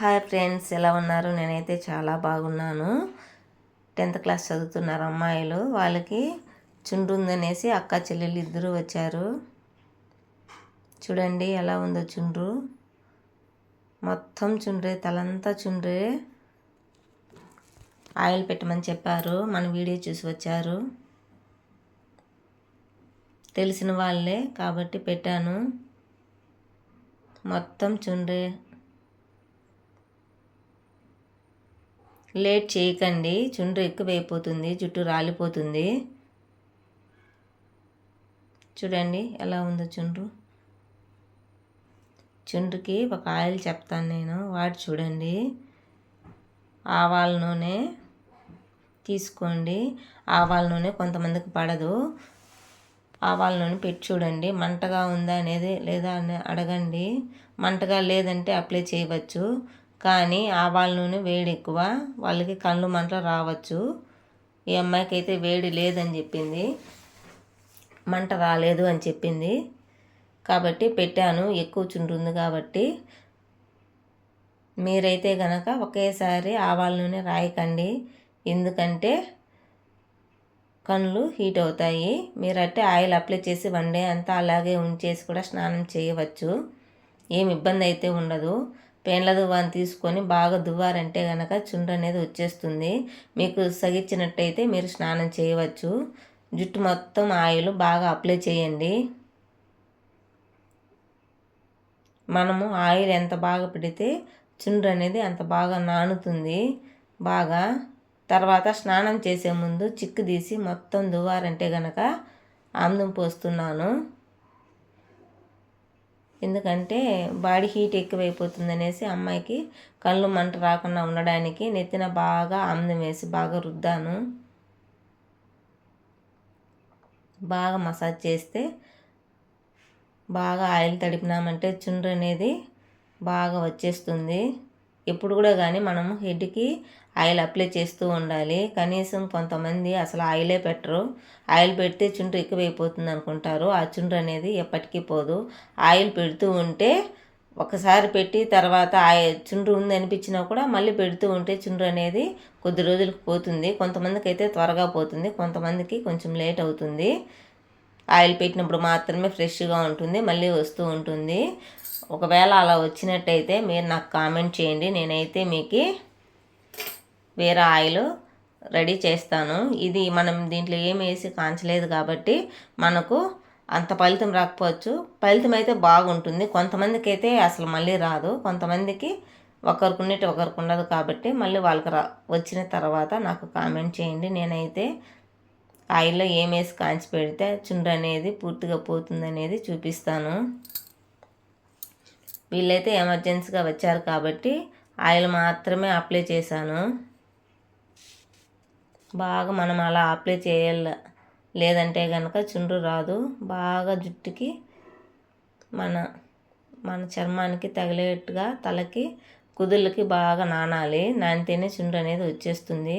Hi friends ఎలా ఉన్నారు? నేనైతే చాలా బాగున్నాను. టెన్త్ క్లాస్ చదువుతున్నారు అమ్మాయిలు. వాళ్ళకి చుండ్రు ఉందనేసి అక్క చెల్లెలు ఇద్దరు వచ్చారు. చూడండి ఎలా ఉందో చుండ్రు. మొత్తం చుండ్రే తలంతా చుండ్రే. ఆయిల్ పెట్టమని చెప్పారు. మన వీడియో చూసి వచ్చారు. తెలిసిన వాళ్ళే కాబట్టి పెట్టాను. మొత్తం చుండ్రే. లేట్ చేయకండి. చుండ్రు ఎక్కువైపోతుంది. జుట్టు రాలిపోతుంది. చూడండి ఎలా ఉందో చుండ్రు. చుండ్రుకి ఒక ఆయిల్ చెప్తాను నేను. వాటి చూడండి. ఆవాల నూనె తీసుకోండి. ఆవాల నూనె కొంతమందికి పడదు. ఆవాల నూనె పెట్టి చూడండి. మంటగా ఉందా అనేది లేదా అని అడగండి. మంటగా లేదంటే అప్లై చేయవచ్చు. కానీ ఆవాల నూనె వేడి ఎక్కువ. వాళ్ళకి కళ్ళు మంటలు రావచ్చు. ఈ అమ్మాయికి అయితే వేడి లేదని చెప్పింది. మంట రాలేదు అని చెప్పింది. కాబట్టి పెట్టాను. ఎక్కువ చుంటుంది కాబట్టి మీరైతే గనక ఒకేసారి ఆవాల నూనె రాయకండి. ఎందుకంటే కళ్ళు హీట్ అవుతాయి. మీరంటే ఆయిల్ అప్లై చేసి వన్ డే అంతా అలాగే ఉంచేసి కూడా స్నానం చేయవచ్చు. ఏం ఇబ్బంది అయితే ఉండదు. పేన్ల దువ్వాన్ని తీసుకొని బాగా దువ్వారంటే కనుక చుండ్రు అనేది వచ్చేస్తుంది. మీకు సగిచ్చినట్టయితే మీరు స్నానం చేయవచ్చు. జుట్టు మొత్తం ఆయిల్ బాగా అప్లై చేయండి. మనము ఆయిల్ ఎంత బాగా పెడితే చుండ్రు అనేది అంత బాగా నానుతుంది. బాగా తర్వాత స్నానం చేసే ముందు చిక్కు తీసి మొత్తం దువ్వారంటే గనక ఆమ్దం పోస్తున్నాను. ఎందుకంటే బాడీ హీట్ ఎక్కువైపోతుంది అనేసి అమ్మాయికి కళ్ళు మంట రాకుండా ఉండడానికి నెత్తిన బాగా అందం వేసి బాగా రుద్దాను. బాగా మసాజ్ చేస్తే బాగా ఆయిల్ తడిపినామంటే చుండ్రు అనేది బాగా వచ్చేస్తుంది. ఎప్పుడు కూడా కానీ మనము హెడ్కి ఆయిల్ అప్లై చేస్తూ ఉండాలి. కనీసం కొంతమంది అసలు ఆయిలే పెట్టరు. ఆయిల్ పెడితే చుండ్రు ఎక్కువైపోతుంది అనుకుంటారు. ఆ చుండ్రు అనేది ఎప్పటికీ పోదు. ఆయిల్ పెడుతూ ఉంటే ఒకసారి పెట్టి తర్వాత ఆ చుండ్రు ఉంది అనిపించినా కూడా మళ్ళీ పెడుతూ ఉంటే చుండ్రు అనేది కొద్ది రోజులకు పోతుంది. కొంతమందికి అయితే త్వరగా పోతుంది. కొంతమందికి కొంచెం లేట్ అవుతుంది. ఆయిల్ పెట్టినప్పుడు మాత్రమే ఫ్రెష్గా ఉంటుంది. మళ్ళీ వస్తూ ఉంటుంది. ఒకవేళ అలా వచ్చినట్టయితే మీరు నాకు కామెంట్ చేయండి. నేనైతే మీకు వేరే ఆయిల్ రెడీ చేస్తాను. ఇది మనం దీంట్లో ఏమి వేసి కాంచలేదు కాబట్టి మనకు అంత ఫలితం రాకపోవచ్చు. ఫలితం అయితే బాగుంటుంది. కొంతమందికి అయితే అసలు మళ్ళీ రాదు. కొంతమందికి ఒకరికి ఉన్నట్టు ఒకరికి ఉండదు కాబట్టి మళ్ళీ వాళ్ళకి రా వచ్చిన తర్వాత నాకు కామెంట్ చేయండి. నేనైతే ఆయిల్లో ఏం వేసి కాంచి పెడితే చుండ్రు అనేది పూర్తిగా పోతుంది అనేది చూపిస్తాను. వీళ్ళైతే ఎమర్జెన్సీగా వచ్చారు కాబట్టి ఆయిల్ మాత్రమే అప్లై చేశాను. బాగా మనం అలా అప్లై చేయాల లేదంటే కనుక చుండ్రు రాదు. బాగా జుట్టుకి మన మన చర్మానికి తగిలేట్టుగా తలకి కుదుళ్ళకి బాగా నానాలి. నానితేనే చుండ్రు అనేది వచ్చేస్తుంది.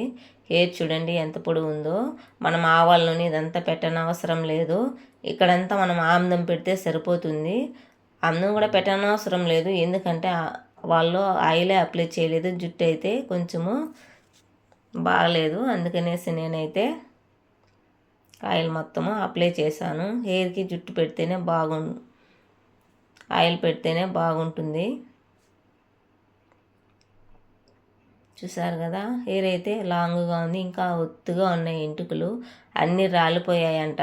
హెయిర్ చూడండి ఎంత పొడి ఉందో. మనం ఆవాల నూనె ఇదంతా పెట్టనవసరం లేదు. ఇక్కడంతా మనం ఆమ్దం పెడితే సరిపోతుంది. ఆమ్దం కూడా పెట్టనవసరం లేదు. ఎందుకంటే వాళ్ళు ఆయిలే అప్లై చేయలేదు. జుట్టు అయితే కొంచెము బాగలేదు. అందుకనేసి నేనైతే ఆయిల్ మొత్తము అప్లై చేశాను. హెయిర్కి జుట్టు పెడితేనే బాగు ఆయిల్ పెడితేనే బాగుంటుంది. చూసారు కదా? హెయిర్ అయితే లాంగ్గా ఉంది. ఇంకా ఒత్తుగా ఉన్నాయి. ఎంటుకలు అన్నీ రాలిపోయాయంట.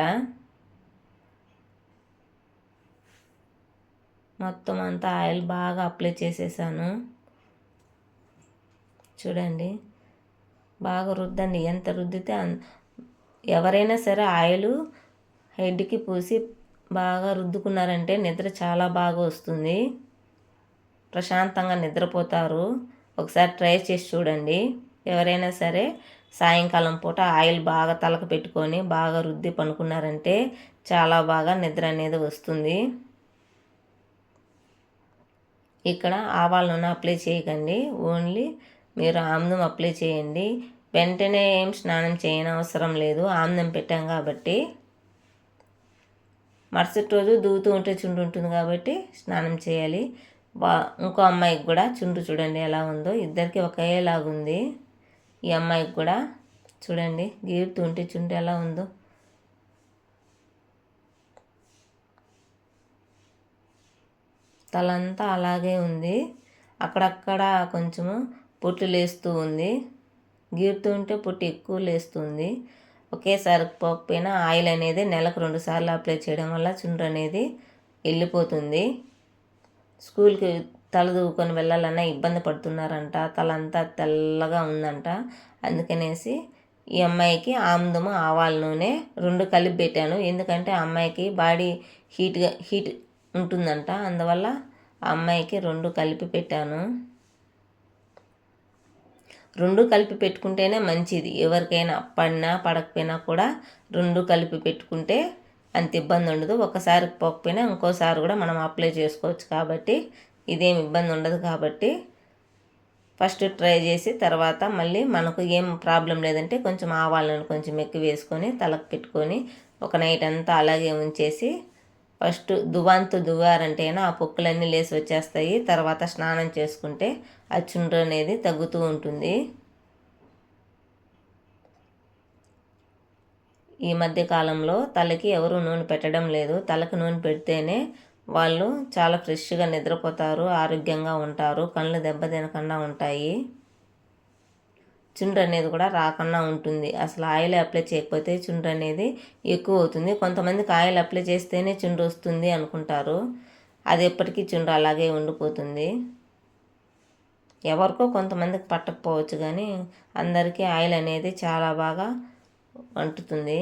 మొత్తం అంతా ఆయిల్ బాగా అప్లై చేసేసాను. చూడండి. బాగా రుద్దండి. ఎంత రుద్దితే ఎవరైనా సరే ఆయిల్ హెడ్కి పూసి బాగా రుద్దుకున్నారంటే నిద్ర చాలా బాగా వస్తుంది. ప్రశాంతంగా నిద్రపోతారు. ఒకసారి ట్రై చేసి చూడండి. ఎవరైనా సరే సాయంకాలం పూట ఆయిల్ బాగా తలకు పెట్టుకొని బాగా రుద్ది పనుకున్నారంటే చాలా బాగా నిద్ర అనేది వస్తుంది. ఇక్కడ ఆవాల నూనె అప్లై చేయకండి. ఓన్లీ మీరు ఆమ్దం అప్లై చేయండి. వెంటనే ఏం స్నానం చేయని అవసరం లేదు. ఆమ్దం పెట్టాం కాబట్టి. మరుసటి రోజు దూతూ ఉంటే చుండు ఉంటుంది కాబట్టి స్నానం చేయాలి. ఇంకో అమ్మాయికి కూడా చుండు చూడండి ఎలా ఉందో. ఇద్దరికి ఒకేలాగుంది. ఈ అమ్మాయికి కూడా చూడండి. గీరుతుంటే చుండ్రు ఎలా ఉందో. తలంతా అలాగే ఉంది. అక్కడక్కడ కొంచెము పొట్టు లేస్తూ ఉంది. గీరుతూ ఉంటే పొట్టు ఎక్కువ లేస్తుంది. ఒకేసారి పోకపోయినా ఆయిల్ అనేది నెలకు రెండు సార్లు అప్లై చేయడం వల్ల చుండ్రు అనేది వెళ్ళిపోతుంది. స్కూల్కి తలదూకొని వెళ్ళాలన్నా ఇబ్బంది పడుతున్నారంట. తల అంతా తెల్లగా ఉందంట. అందుకనేసి ఈ అమ్మాయికి ఆముదము ఆవాల నూనె రెండు కలిపి పెట్టాను. ఎందుకంటే ఆ అమ్మాయికి బాడీ హీట్గా హీట్ ఉంటుందంట. అందువల్ల ఆ అమ్మాయికి రెండు కలిపి పెట్టాను. రెండు కలిపి పెట్టుకుంటేనే మంచిది. ఎవరికైనా పడినా పడకపోయినా కూడా రెండు కలిపి పెట్టుకుంటే అంత ఇబ్బంది ఉండదు. ఒకసారి పోకపోయినా ఇంకోసారి కూడా మనం అప్లై చేసుకోవచ్చు కాబట్టి ఇదేం ఇబ్బంది ఉండదు కాబట్టి ఫస్ట్ ట్రై చేసి తర్వాత మళ్ళీ మనకు ఏం ప్రాబ్లం లేదంటే కొంచెం ఆవాలను కొంచెం ఎక్కువ వేసుకొని తలకు పెట్టుకొని ఒక నైట్ అంతా అలాగే ఉంచేసి ఫస్ట్ దువాంతు దువ్వారంటేనా ఆ పొక్కులన్నీ లేసి వచ్చేస్తాయి. తర్వాత స్నానం చేసుకుంటే ఆ చుండ్రు అనేది తగ్గుతూ ఉంటుంది. ఈ మధ్య కాలంలో తలకి ఎవరు నూనె పెట్టడం లేదు. తలకు నూనె పెడితేనే వాళ్ళు చాలా ఫ్రెష్గా నిద్రపోతారు ఆరోగ్యంగా ఉంటారు కళ్ళు దెబ్బ తినకుండా ఉంటాయి. చుండ్రు అనేది కూడా రాకుండా ఉంటుంది. అసలు ఆయిల్ అప్లై చేయకపోతే చుండ్రు అనేది ఎక్కువ అవుతుంది. కొంతమందికి ఆయిల్ అప్లై చేస్తేనే చుండ్రు వస్తుంది అనుకుంటారు. అది ఎప్పటికీ చుండ్రు అలాగే ఉండిపోతుంది. ఎవరికో కొంతమందికి పట్టకపోవచ్చు కానీ అందరికీ ఆయిల్ అనేది చాలా బాగా అంటుతుంది.